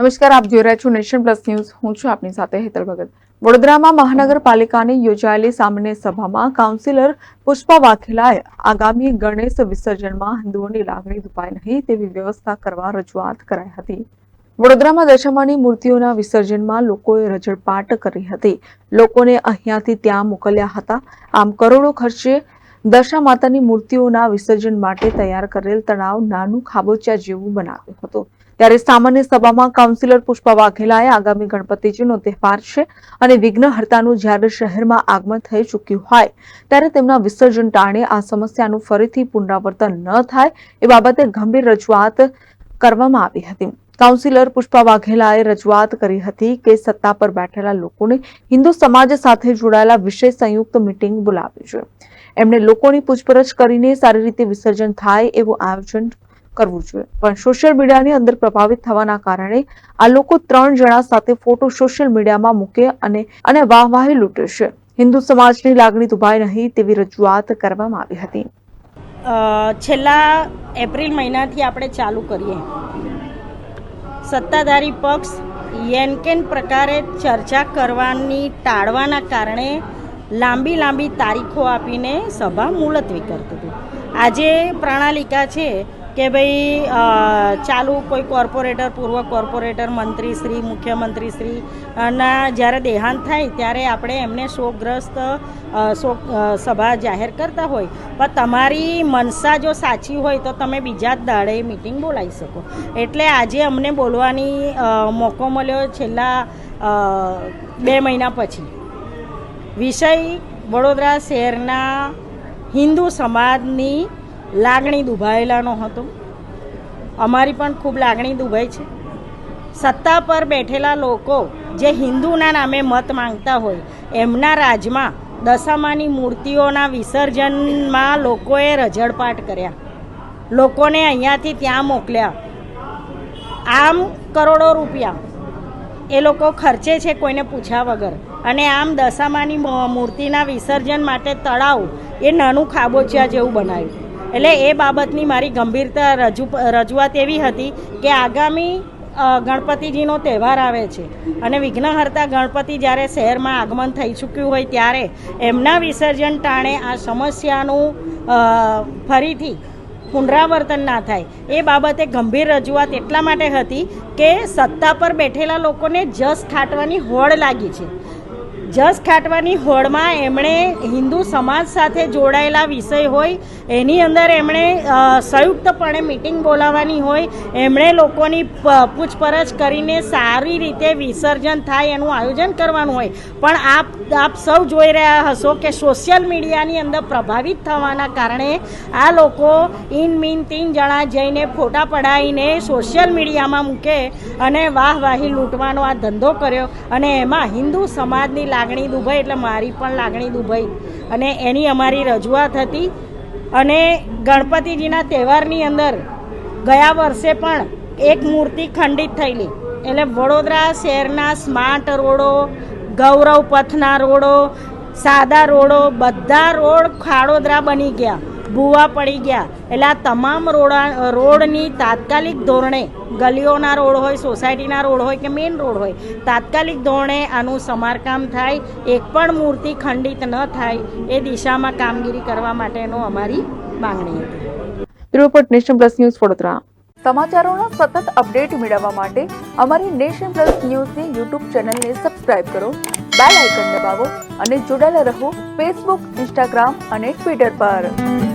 નમસ્કાર, આપ જોઈ રહ્યા છો નેશન પ્લસ ન્યૂઝ. હું છું આપની સાથે હેતલ ભગત. વડોદરામાં મહાનગરપાલિકાની યોજાયેલી સામાન્ય સભામાં કાઉન્સિલર પુષ્પા વાઘેલાએ આગામી ગણેશ વિસર્જનમાં હિન્દુઓની લાગણી દુપાય નહીં તેવી વ્યવસ્થા કરવા રજૂઆત કરાઈ હતી. વડોદરામાં દશામાની મૂર્તિઓના વિસર્જનમાં લોકોએ રજળપાટ કરી હતી. લોકોને અહીંયાથી ત્યાં મોકલ્યા હતા. આમ કરોડો ખર્ચે દશા માતાની મૂર્તિઓના વિસર્જન માટે તૈયાર કરેલ તળાવ નાનું ખાબોચિયા જેવું બનાવ્યું હતું. ત્યારે સામાન્ય સભામાં કાઉન્સિલર પુષ્પા વાઘેલાએ આગામી ગણપતિજીનો તહેવાર છે અને વિઘ્નહર્તાનું જ્યારે શહેરમાં આગમન થઈ ચૂક્યું હોય, ત્યારે તેમના વિસર્જન ટાણે આ સમસ્યાનું ફરીથી પુનરાવર્તન ન થાય એ બાબતે ગંભીર રજૂઆત કરવામાં આવી હતી. કાઉન્સિલર પુષ્પા વાઘેલાએ રજૂઆત કરી હતી કે સત્તા પર બેઠેલા લોકોને હિન્દુ સમાજ સાથે જોડાયેલા વિશેષ સંયુક્ત મિટિંગ બોલાવી જોઈએ. એમણે લોકોની પૂછપરછ કરીને સારી રીતે વિસર્જન થાય એવું આયોજન કરવું જોઈએ. પણ સોશિયલ મીડિયાની અંદર પ્રભાવિત થવાના કારણે આ લોકો ત્રણ જણા સાથે ફોટો સોશિયલ મીડિયામાં મૂકે અને અને વાહવાહી લૂંટે છે. હિન્દુ સમાજની લાગણી દુભાય નહીં તેવી રજૂઆત કરવામાં આવી હતી. છેલ્લા એપ્રિલ મહિનાથી આપણે ચાલુ કરીએ. સત્તાધારી પક્ષ યેનકેન પ્રકારે ચર્ચા કરવાની ટાળવાના કારણે લાંબી લાંબી તારીખો આપીને સભા મુલતવી કરતું હતું. આજે પ્રણાલિકા છે કે ભાઈ ચાલુ કોઈ કોર્પોરેટર, પૂર્વ કોર્પોરેટર મંત્રી શ્રી મુખ્યમંત્રી શ્રી ના જ્યારે દેહાંત થાય ત્યારે આપણે એમને શોકગ્રસ્ત શોક સભા જાહેર કરતા હોય. પણ તમારી મનસા જો સાચી હોય તો તમે બીજા જ દાડે મિટિંગ બોલાવી શકો. એટલે આજે અમને બોલવાની મોકો મળ્યો છેલ્લા બે મહિના પછી. વિષય વડોદરા શહેરના હિન્દુ સમાજની લાગણી દુભાયેલાનો હતો. અમારી પણ ખૂબ લાગણી દુભાઈ છે. સત્તા પર બેઠેલા લોકો જે હિન્દુના નામે મત માંગતા હોય, એમના રાજમાં દશામાની મૂર્તિઓના વિસર્જનમાં લોકોએ રજળપાટ કર્યા. લોકોને અહીંયાથી ત્યાં મોકલ્યા. આમ કરોડો રૂપિયા. એ લોકો ખર્ચે છે કોઈને પૂછ્યા વગર. અને આમ દશામાની મૂર્તિના વિસર્જન માટે તળાવ એ નાનું ખાબોચિયા જેવું બનાવ્યું. એટલે એ બાબતની મારી ગંભીરતા રજૂ રજૂઆત એવી હતી કે આગામી ગણપતિજીનો તહેવાર આવે છે અને વિઘ્નહર્તા ગણપતિ જ્યારે શહેરમાં આગમન થઈ ચૂક્યું હોય ત્યારે એમના વિસર્જન ટાણે આ સમસ્યાનું ફરીથી પુનરાવર્તન ના થાય. એ બાબતે ગંભીર રજૂઆત એટલા માટે હતી કે સત્તા પર બેઠેલા લોકોને જસ ખાટવાની હોડ લાગી છે. જસ ખાટવાની હોડમાં એમણે હિન્દુ સમાજ સાથે જોડાયેલા વિષય હોય, એની અંદર એમણે સંયુક્તપણે મિટિંગ બોલાવવાની હોય, એમણે લોકોની પૂછપરછ કરીને સારી રીતે વિસર્જન થાય એનું આયોજન કરવાનું હોય. પણ આપ આપ સૌ જોઈ રહ્યા હશો કે સોશિયલ મીડિયાની અંદર પ્રભાવિત થવાના કારણે આ લોકો ઇન મીન તીન જણા જઈને ફોટા પડાવીને સોશિયલ મીડિયામાં મૂકે અને વાહવાહી લૂંટવાનો આ ધંધો કર્યો. અને એમાં હિન્દુ સમાજની લાગણી દુભાઈ, એટલે મારી પણ લાગણી દુભાઈ. અને એની અમારી રજૂઆત હતી. અને ગણપતિજીના તહેવારની અંદર ગયા વર્ષે પણ એક મૂર્તિ ખંડિત થયેલી. એટલે વડોદરા શહેરના સ્માર્ટ રોડો, ગૌરવ પથના રોડો, સાદા રોડો, બધા રોડ ખાડોદરા બની ગયા. ભૂવા પડી ગયા. એટલે આ તમામ રોડા રોડની તાત્કાલિક ધોરણે ગલીઓના રોડ હોય સોસાયટીના રોડ હોય કે મેઇન રોડ હોય તાત્કાલિક ધોરણે આનું સમારકામ થાય. એક પણ મૂર્તિ ખંડિત ન થાય એ દિશામાં કામગીરી કરવા માટેનો અમારી માંગણી હતી. Report Nation Plus News Vadodara. સમાચારોના સતત અપડેટ મેળવવા માટે અમારી નેશન પ્લસ ન્યૂઝની યુટ્યુબ ચેનલને સબસ્ક્રાઇબ કરો બેલ આઇકન દબાવો અને જોડાયેલા રહો ફેસબુક ઇન્સ્ટાગ્રામ અને ટ્વિટર પર.